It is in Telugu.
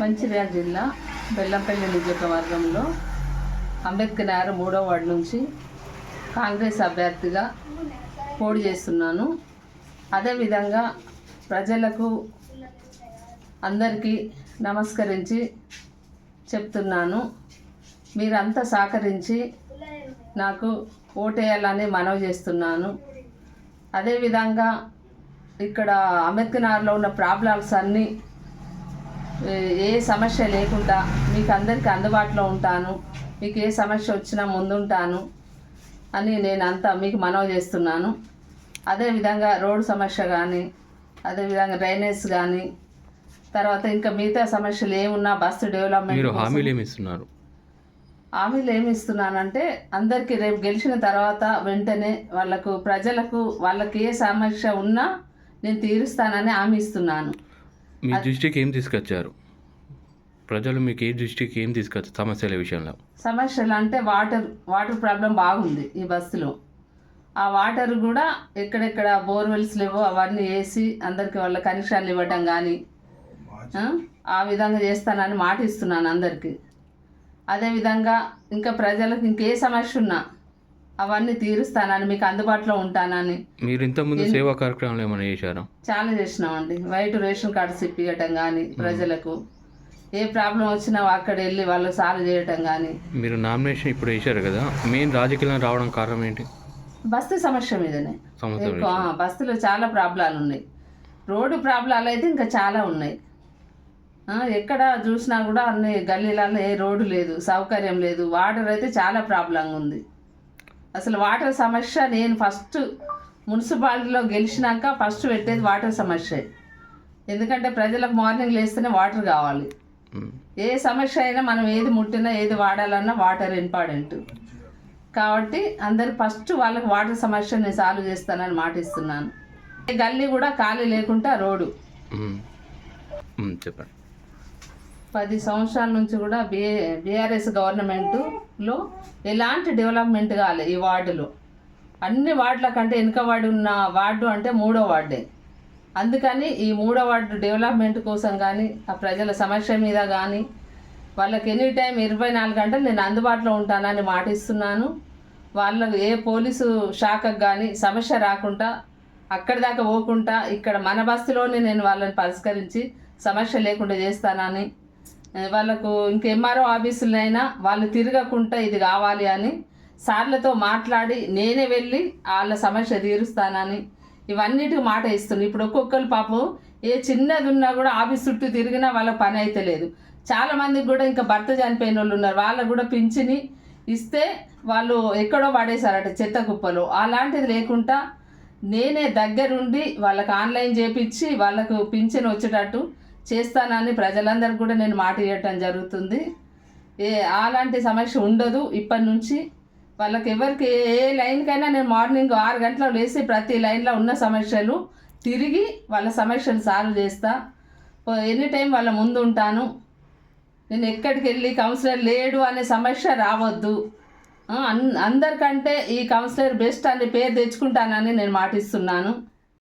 మంచిర్యాల జిల్లా బెల్లంపల్లి నియోజకవర్గంలో అంబేద్కర్ నగర్ మూడో వార్డు నుంచి కాంగ్రెస్ అభ్యర్థిగా పోటీ చేస్తున్నాను. అదేవిధంగా ప్రజలకు అందరికీ నమస్కరించి చెప్తున్నాను. మీరంతా సహకరించి నాకు ఓటేయాలని మనవి చేస్తున్నాను. అదేవిధంగా ఇక్కడ అంబేద్కర్ నగర్లో ఉన్న ప్రాబ్లమ్స్ అన్నీ ఏ- సమస్య లేకుండా మీకు అందరికీ అందుబాటులో ఉంటాను. మీకు ఏ సమస్య వచ్చినా ముందుంటాను అని నేను అంతా మీకు మనవి చేస్తున్నాను. అదేవిధంగా రోడ్డు సమస్య కానీ అదేవిధంగా డ్రైనేజ్ కానీ తర్వాత ఇంకా మిగతా సమస్యలు ఏమున్నా బస్సు డెవలప్మెంట్ హామీలు ఏమి ఇస్తున్నారు? హామీలు ఏమి ఇస్తున్నానంటే అందరికీ రేపు గెలిచిన తర్వాత వెంటనే వాళ్ళకు ప్రజలకు వాళ్ళకి ఏ సమస్య ఉన్నా నేను తీరుస్తానని హామీ ఇస్తున్నాను. మీ దృష్టికి ఏం తీసుకొచ్చారు? ప్రజలు మీకు ఏ దృష్టికి ఏం తీసుకొచ్చారు? సమస్యల విషయంలో. సమస్యలు అంటే వాటర్ వాటర్ ప్రాబ్లం బాగుంది ఈ బస్సులో. ఆ వాటర్ కూడా ఎక్కడెక్కడ బోర్వెల్స్ లేవో అవన్నీ వేసి అందరికి వాళ్ళ కనెక్షన్లు ఇవ్వటం కానీ ఆ, ఆ విధంగా చేస్తానని మాట ఇస్తున్నాను అందరికీ అదేవిధంగా ఇంకా ప్రజలకు ఇంకే సమస్య ఉన్నా అవన్నీ తీరుస్తానని మీకు అందుబాటులో ఉంటానని. మీరు ఇంతకుముందు సేవా కార్యక్రమాలు ఏమైనా చేశారా? చాలా చేసినామండి. వైట్ రేషన్ కార్డ్స్ ఇప్పించటం కానీ ప్రజలకు. ఏ ప్రాబ్లం వచ్చినా అక్కడ వెళ్ళి వాళ్ళకి సాల్వ్ చేయటం కానీ మీరు నామినేషన్ ఇప్పుడు వేశారు కదా మెయిన్ రాజకీయాలు రావడం కారణం ఏంటి? బస్తీ సమస్య మీదనే. బస్తీలో చాలా ప్రాబ్లాలు ఉన్నాయి. రోడ్డు ప్రాబ్లాలు అయితే ఇంకా చాలా ఉన్నాయి. ఎక్కడ చూసినా కూడా అన్ని గల్లీలలో ఏ రోడ్డు లేదు సౌకర్యం లేదు వాటర్ అయితే చాలా ప్రాబ్లంగా ఉంది. అసలు వాటర్ సమస్య నేను ఫస్ట్ మున్సిపాలిటీలో గెలిచినాక ఫస్ట్ పెట్టేది వాటర్ సమస్య. ఎందుకంటే ప్రజలకు మార్నింగ్ లేస్తేనే వాటర్ కావాలి. ఏ సమస్య అయినా మనం ఏది ముట్టినా ఏది వాడాలన్నా వాటర్ ఇంపార్టెంట్. కాబట్టి అందరు ఫస్ట్ వాళ్ళకి వాటర్ సమస్య నేను సాల్వ్ చేస్తానని మాటిస్తున్నాను. ఏ గల్లీ కూడా ఖాళీ లేకుండా రోడ్డు. చెప్పండి. పది సంవత్సరాల నుంచి కూడా బిఏ బీఆర్ఎస్ గవర్నమెంట్లో ఎలాంటి డెవలప్మెంట్ కాలే ఈ వార్డులో. అన్ని వార్డుల కంటే వెనుక వార్డు ఉన్న వార్డు అంటే మూడో వార్డే. అందుకని ఈ మూడో వార్డు డెవలప్మెంట్ కోసం కానీ ఆ ప్రజల సమస్య మీద కానీ వాళ్ళకి ఎనీ టైం ఇరవై నాలుగు గంటలు నేను అందుబాటులో ఉంటానని మాటిస్తున్నాను. వాళ్ళకు ఏ పోలీసు శాఖకు కానీ సమస్య రాకుండా అక్కడి దాకా పోకుండా ఇక్కడ మన బస్తీలోనే నేను వాళ్ళని పరిష్కరించి సమస్య లేకుండా చేస్తానని వాళ్ళకు ఇంక ఎంఆర్ఓ ఆఫీసులైనా వాళ్ళు తిరగకుండా ఇది కావాలి అని సార్లతో మాట్లాడి నేనే వెళ్ళి వాళ్ళ సమస్య తీరుస్తానని ఇవన్నిటికి మాట ఇస్తున్నాను ఇప్పుడు ఒక్కొక్కరు పాపం ఏ చిన్నది ఉన్నా కూడా ఆఫీస్ చుట్టూ తిరిగినా వాళ్ళ పని అయితే లేదు. చాలామందికి కూడా ఇంకా భర్త చనిపోయిన వాళ్ళు ఉన్నారు. వాళ్ళకు కూడా పింఛని ఇస్తే వాళ్ళు ఎక్కడో పడేశారట చెత్త కుప్పలో. అలాంటిది లేకుండా నేనే దగ్గరుండి వాళ్ళకి ఆన్లైన్ చేపించి వాళ్ళకు పింఛన్ వచ్చేటట్టు చేస్తానని ప్రజలందరికీ కూడా నేను మాట ఇవ్వటం జరుగుతుంది. ఏ అలాంటి సమస్య ఉండదు. ఇప్పటి నుంచి వాళ్ళకి ఎవరికి ఏ- లైన్కైనా నేను మార్నింగ్ ఆరు గంటలకు లేచి ప్రతి లైన్లో ఉన్న సమస్యలు తిరిగి వాళ్ళ సమస్యలు సాల్వ్ చేస్తా. ఎనీ టైం వాళ్ళ ముందు ఉంటాను. నేను ఎక్కడికి వెళ్ళి కౌన్సిలర్ లేడు అనే సమస్య రావద్దు. అందరికంటే ఈ కౌన్సిలర్ బెస్ట్ అనే పేరు తెచ్చుకుంటానని నేను మాటిస్తున్నాను.